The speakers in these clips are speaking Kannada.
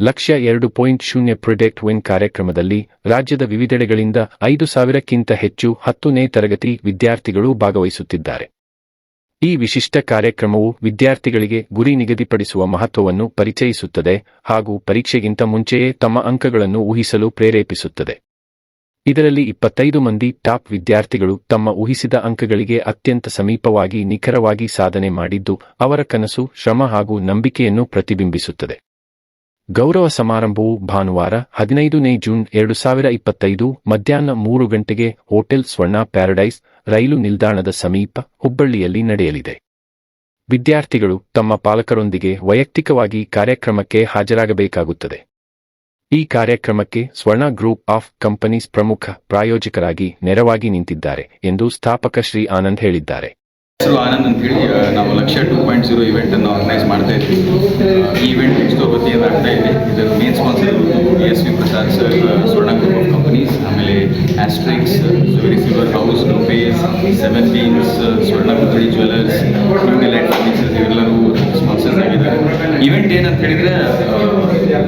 ಲಕ್ಷ್ಯ ಎರಡು ಪಾಯಿಂಟ್ ಶೂನ್ಯ ಪ್ರೊಡೆಕ್ಟ್ ವಿನ್ ಕಾರ್ಯಕ್ರಮದಲ್ಲಿ ರಾಜ್ಯದ ವಿವಿಧೆಡೆಗಳಿಂದ ಐದು ಸಾವಿರಕ್ಕಿಂತ ಹೆಚ್ಚು ಹತ್ತನೇ ತರಗತಿ ವಿದ್ಯಾರ್ಥಿಗಳು ಭಾಗವಹಿಸುತ್ತಿದ್ದಾರೆ. ಈ ವಿಶಿಷ್ಟ ಕಾರ್ಯಕ್ರಮವು ವಿದ್ಯಾರ್ಥಿಗಳಿಗೆ ಗುರಿ ನಿಗದಿಪಡಿಸುವ ಮಹತ್ವವನ್ನು ಪರಿಚಯಿಸುತ್ತದೆ ಹಾಗೂ ಪರೀಕ್ಷೆಗಿಂತ ಮುಂಚೆಯೇ ತಮ್ಮ ಅಂಕಗಳನ್ನು ಊಹಿಸಲು ಪ್ರೇರೇಪಿಸುತ್ತದೆ. ಇದರಲ್ಲಿ ಇಪ್ಪತ್ತೈದು ಮಂದಿ ಟಾಪ್ ವಿದ್ಯಾರ್ಥಿಗಳು ತಮ್ಮ ಊಹಿಸಿದ ಅಂಕಗಳಿಗೆ ಅತ್ಯಂತ ಸಮೀಪವಾಗಿ ನಿಖರವಾಗಿ ಸಾಧನೆ ಮಾಡಿದ್ದು, ಅವರ ಕನಸು, ಶ್ರಮ ಹಾಗೂ ನಂಬಿಕೆಯನ್ನು ಪ್ರತಿಬಿಂಬಿಸುತ್ತದೆ. ಗೌರವ ಸಮಾರಂಭವು ಭಾನುವಾರ, ಹದಿನೈದನೇ ಜೂನ್ ಎರಡು ಸಾವಿರ ಇಪ್ಪತ್ತೈದು, ಮಧ್ಯಾಹ್ನ ಮೂರು ಗಂಟೆಗೆ ಹೋಟೆಲ್ ಸ್ವರ್ಣ ಪ್ಯಾರಡೈಸ್, ರೈಲು ನಿಲ್ದಾಣದ ಸಮೀಪ, ಹುಬ್ಬಳ್ಳಿಯಲ್ಲಿ ನಡೆಯಲಿದೆ. ವಿದ್ಯಾರ್ಥಿಗಳು ತಮ್ಮ ಪಾಲಕರೊಂದಿಗೆ ವೈಯಕ್ತಿಕವಾಗಿ ಕಾರ್ಯಕ್ರಮಕ್ಕೆ ಹಾಜರಾಗಬೇಕಾಗುತ್ತದೆ. ಈ ಕಾರ್ಯಕ್ರಮಕ್ಕೆ ಸ್ವರ್ಣ ಗ್ರೂಪ್ ಆಫ್ ಕಂಪನೀಸ್ ಪ್ರಮುಖ ಪ್ರಾಯೋಜಕರಾಗಿ ನೆರವಾಗಿ ನಿಂತಿದ್ದಾರೆ ಎಂದು ಸ್ಥಾಪಕ ಶ್ರೀ ಆನಂದ್ ಹೇಳಿದ್ದಾರೆ. ಆನಂದ್ ಅಂತ ಹೇಳಿ ನಾವು Laksha two point zero event ಅನ್ನು ಆರ್ಗನೈಸ್ ಮಾಡ್ತಾ ಇದ್ವಿ. ಈ ಇವೆಂಟ್ ಎಕ್ಸ್ಟೋ ವತಿಯಿಂದ ಆಗ್ತಾ ಇದೆ. ಇದರ main sponsor B S V Prasad sir Swarna group of companies ಆಮೇಲೆ ಆಸ್ಟ್ರಿಕ್ಸ್ ವೆರಿ silver house ರೂಪೇಸ್ seven beans Swarna ಗುದ್ದಡಿ ಜ್ಯುವೆಲರ್ಸ್ ಫರ್ನಿಚರ್ಸ್ ಇವೆಲ್ಲರೂ ಸ್ಪಾನ್ಸರ್ಸ್ ಆಗಿದ್ದಾರೆ. ಇವೆಂಟ್ ಏನಂತ ಹೇಳಿದ್ರೆ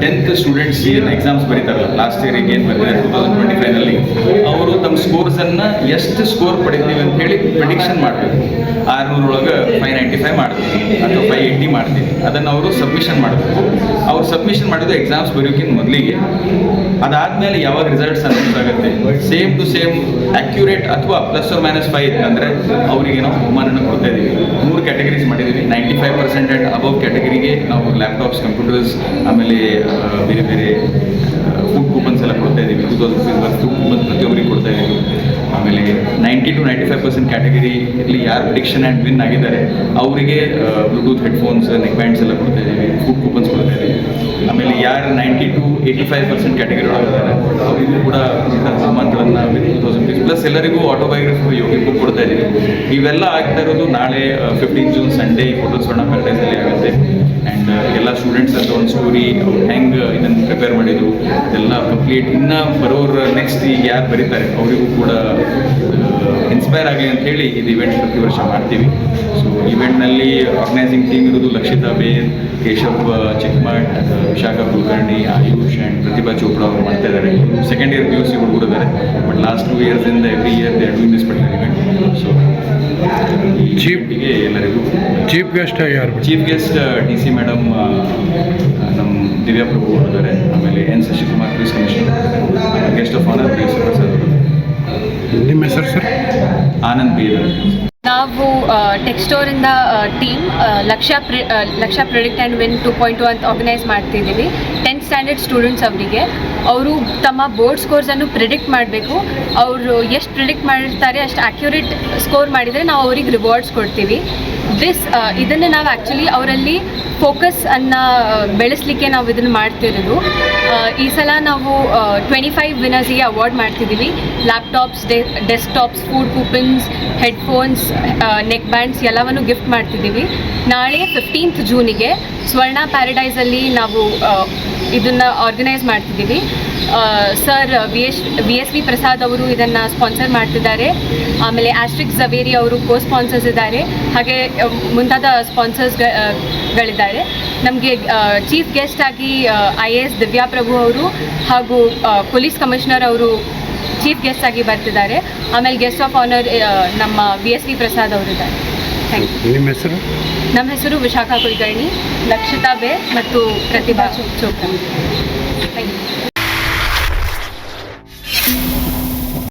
ಟೆಂತ್ ಸ್ಟೂಡೆಂಟ್ಸ್ ಏನು ಎಕ್ಸಾಮ್ಸ್ ಬರೀತಾರಲ್ಲ? ಲಾಸ್ಟ್ ಇಯರ್ ಏನು ಬಂದಿದೆ ಟೂ ತೌಸಂಡ್ ಟ್ವೆಂಟಿ ಫೈವ್ನಲ್ಲಿ ಅವರು ತಮ್ಮ ಸ್ಕೋರ್ಸನ್ನು ಎಷ್ಟು ಸ್ಕೋರ್ ಪಡಿತೀವಿ ಅಂತ ಹೇಳಿ ಪ್ರಿಡಿಕ್ಷನ್ ಮಾಡಬೇಕು ಆರುನೂರೊಳಗೆ ಫೈವ್ ನೈಂಟಿ ಫೈವ್ ಮಾಡ್ತೀವಿ ಅಥವಾ ಫೈವ್ ಏಯ್ಟಿ ಮಾಡ್ತೀವಿ ಅದನ್ನು ಅವರು ಸಬ್ಮಿಷನ್ ಮಾಡಬೇಕು ಅವ್ರು ಸಬ್ಮಿಷನ್ ಮಾಡಿದ್ದು ಎಕ್ಸಾಮ್ಸ್ ಬರೆಯೋಕ್ಕಿಂತ ಮೊದಲಿಗೆ. ಅದಾದಮೇಲೆ ಯಾವಾಗ ರಿಸಲ್ಟ್ಸ್ ಅನೌನ್ಸ್ ಆಗುತ್ತೆ? ಸೇಮ್ ಟು ಸೇಮ್ ಅಕ್ಯುರೇಟ್ ಅಥವಾ ಪ್ಲಸ್ ಆರ್ ಮೈನಸ್ ಫೈವ್ ಅಂದರೆ ಅವರಿಗೆ ನಾವು ಬಹುಮಾನನ ಕೊಡ್ತಾ ಇದ್ದೀವಿ. ಮೂರು ಕ್ಯಾಟಗರೀಸ್ ಮಾಡಿದ್ದೀವಿ. Ninety five percent and above ಕ್ಯಾಟಗರಿಗೆ ನಾವು ಲ್ಯಾಪ್ಟಾಪ್ಸ್ ಕಂಪ್ಯೂಟರ್ಸ್ ಆಮೇಲೆ ಬೇರೆ ಬೇರೆ ಫುಡ್ ಕೂಪನ್ಸ್ ಎಲ್ಲ ಕೊಡ್ತಾ ಇದ್ದೀವಿ. Two thousand fees food coupons ಪ್ರತಿಯೊಬ್ಬರಿಗೆ ಕೊಡ್ತಾ ಇದ್ದೀವಿ. ಆಮೇಲೆ ninety to ninety five percent ಕ್ಯಾಟಗರಿಯಲ್ಲಿ ಯಾರು ಪ್ರಿಡಿಕ್ಷನ್ ಆ್ಯಂಡ್ ವಿನ್ ಆಗಿದ್ದಾರೆ, ಅವರಿಗೆ ಬ್ಲೂಟೂತ್ ಹೆಡ್ಫೋನ್ಸ್ ನೆಕ್ ಬ್ಯಾಂಡ್ಸ್ ಎಲ್ಲ ಕೊಡ್ತಾ ಇದ್ದೀವಿ. ಫುಡ್ ಕೂಪನ್ಸ್ ಕೊಡ್ತಾ ಇದ್ದೀವಿ. ಆಮೇಲೆ ಯಾರು ninety two eighty five percent category ಒಳಗಿದ್ದಾರೆ ಅವರಿಗೂ ಕೂಡ ಸಾಮಾನುಗಳನ್ನು ಟೂ ತೌಸಂಡ್ ರುಪೀಸ್ ಪ್ಲಸ್ ಎಲ್ಲರಿಗೂ ಆಟೋಬಯೋಗ್ರಫಿ ಯೋಗಿ ಬುಕ್ ಕೊಡ್ತಾ ಇದ್ದೀವಿ. ಇವೆಲ್ಲ ಆಗ್ತಾ ಇರೋದು ನಾಳೆ fifteen June Sunday photo Swarna ಪ್ಯಾರಡೈಸಲ್ಲಿ ಆಗುತ್ತೆ. ಆ್ಯಂಡ್ ಎಲ್ಲ ಸ್ಟೂಡೆಂಟ್ಸ್ ಅಂತ ಒಂದು ಸ್ಟೋರಿ ಅವ್ರು ಹೆಂಗೆ ಇದನ್ನು ಪ್ರಿಪೇರ್ ಮಾಡಿದ್ರು ಅದೆಲ್ಲ ಕಂಪ್ಲೀಟ್ ಇನ್ನು ಬರೋರು ನೆಕ್ಸ್ಟ್ ಈಗ ಯಾರು ಬರೀತಾರೆ, ಅವರಿಗೂ ಕೂಡ ಇನ್ಸ್ಪೈರ್ ಆಗಲಿ ಅಂತ ಹೇಳಿ ಇದು ಇವೆಂಟ್ ಪ್ರತಿ ವರ್ಷ ಮಾಡ್ತೀವಿ. ಸೊ ಇವೆಂಟ್ನಲ್ಲಿ ಆರ್ಗನೈಸಿಂಗ್ ಟೀಮ್ ಇರೋದು ಲಕ್ಷಿತಾ ಬೇನ್, ಕೇಶವ್ ಚಿಕ್ಮಠ್ ವಿಶಾಖ ಕುಲಕರ್ಣಿ, ಆಯುಷ್ ಆ್ಯಂಡ್ ಪ್ರತಿಭಾ ಚೋಪ್ರಾ ಅವರು ಮಾಡ್ತಾ ಇದ್ದಾರೆ. Second year P U C ಹುಡುಗರು ಇದ್ದಾರೆ. But last two ಇಯರ್ಸಿಂದ every year they doing this particular event so ಚೀಫ್ಗೆ ಎಲ್ಲರಿಗೂ ಚೀಫ್ ಗೆಸ್ಟ್ ಯಾರು chief guest D C madam ನಮ್ಮ ದಿವ್ಯಾ ಪ್ರಭು ಅವರು ಇದ್ದಾರೆ. ಆಮೇಲೆ N Shashikumar police commissioner guest of honour P C Prasad ಅವರು. ನಿಮ್ಮ ಹೆಸರು ಸರ್? ಆನಂದ್ ನಾವು ಟೆಕ್ಸ್ಟೋರಿಂದ team Laksha pre Laksha predict and win two point two ಅಂತ ಆರ್ಗನೈಸ್ ಮಾಡ್ತಿದ್ದೀವಿ. ಟೆಂತ್ ಸ್ಟ್ಯಾಂಡರ್ಡ್ ಸ್ಟೂಡೆಂಟ್ಸ್ ಅವರಿಗೆ. ಅವರು ತಮ್ಮ ಬೋರ್ಡ್ ಸ್ಕೋರ್ಸನ್ನು ಪ್ರಿಡಿಕ್ಟ್ ಮಾಡಬೇಕು. ಅವರು ಎಷ್ಟು ಪ್ರಿಡಿಕ್ಟ್ ಮಾಡಿರ್ತಾರೆ, ಅಷ್ಟು ಆ್ಯಕ್ಯುರೇಟ್ ಸ್ಕೋರ್ ಮಾಡಿದರೆ ನಾವು ಅವ್ರಿಗೆ ರಿವಾರ್ಡ್ಸ್ ಕೊಡ್ತೀವಿ. ದಿಸ್ ಇದನ್ನು ನಾವು ಆ್ಯಕ್ಚುಲಿ ಅವರಲ್ಲಿ ಫೋಕಸ್ ಅನ್ನು ಬೆಳೆಸಲಿಕ್ಕೆ ನಾವು ಇದನ್ನು ಮಾಡ್ತಿರೋದು. ಈ ಸಲ ನಾವು ಟ್ವೆಂಟಿ ಫೈವ್ ವಿನರ್ಸಿಗೆ ಅವಾರ್ಡ್ ಮಾಡ್ತಿದ್ದೀವಿ ಲ್ಯಾಪ್ಟಾಪ್ಸ್ ಡೆ desktops food coupons headphones neck bands ಎಲ್ಲವನ್ನು ಗಿಫ್ಟ್ ಮಾಡ್ತಿದ್ದೀವಿ ನಾಳೆ ಫಿಫ್ಟೀನ್ತ್ ಜೂನಿಗೆ ಸ್ವರ್ಣ ಪ್ಯಾರಡೈಸಲ್ಲಿ ನಾವು ಇದನ್ನು ಆರ್ಗನೈಸ್ ಮಾಡ್ತಿದ್ದೀವಿ. Sir V S V S V Prasad ಅವರು ಇದನ್ನು ಸ್ಪಾನ್ಸರ್ ಮಾಡ್ತಿದ್ದಾರೆ. ಆಮೇಲೆ ಆಸ್ಟ್ರಿಕ್ ಝವೇರಿ ಅವರು ಕೋ ಸ್ಪಾನ್ಸರ್ಸ್ ಇದ್ದಾರೆ. ಹಾಗೆ ಮುಂತಾದ ಸ್ಪಾನ್ಸರ್ಸ್ ಗಳಿದ್ದಾರೆ. ನಮಗೆ ಚೀಫ್ ಗೆಸ್ಟ್ ಆಗಿ I A S Divya Prabhu ಅವರು ಹಾಗೂ ಪೊಲೀಸ್ ಕಮಿಷನರ್ ಅವರು ಚೀಫ್ ಗೆಸ್ಟ್ ಆಗಿ ಬರ್ತಿದ್ದಾರೆ. ಆಮೇಲೆ ಗೆಸ್ಟ್ ಆಫ್ ಆನರ್ ನಮ್ಮ ವಿ ಎಸ್ ವಿ ಪ್ರಸಾದ್ ಅವರಿದ್ದಾರೆ. ಥ್ಯಾಂಕ್ ಯು ನಿಮ್ಮ ಹೆಸರು? ನಮ್ಮ ಹೆಸರು ವಿಶಾಖಾ ಕುಲಕರ್ಣಿ ಲಕ್ಷಿತಾ ಬೇ ಮತ್ತು ಪ್ರತಿಭಾ ಚೋಪ್ರಾ. Thank you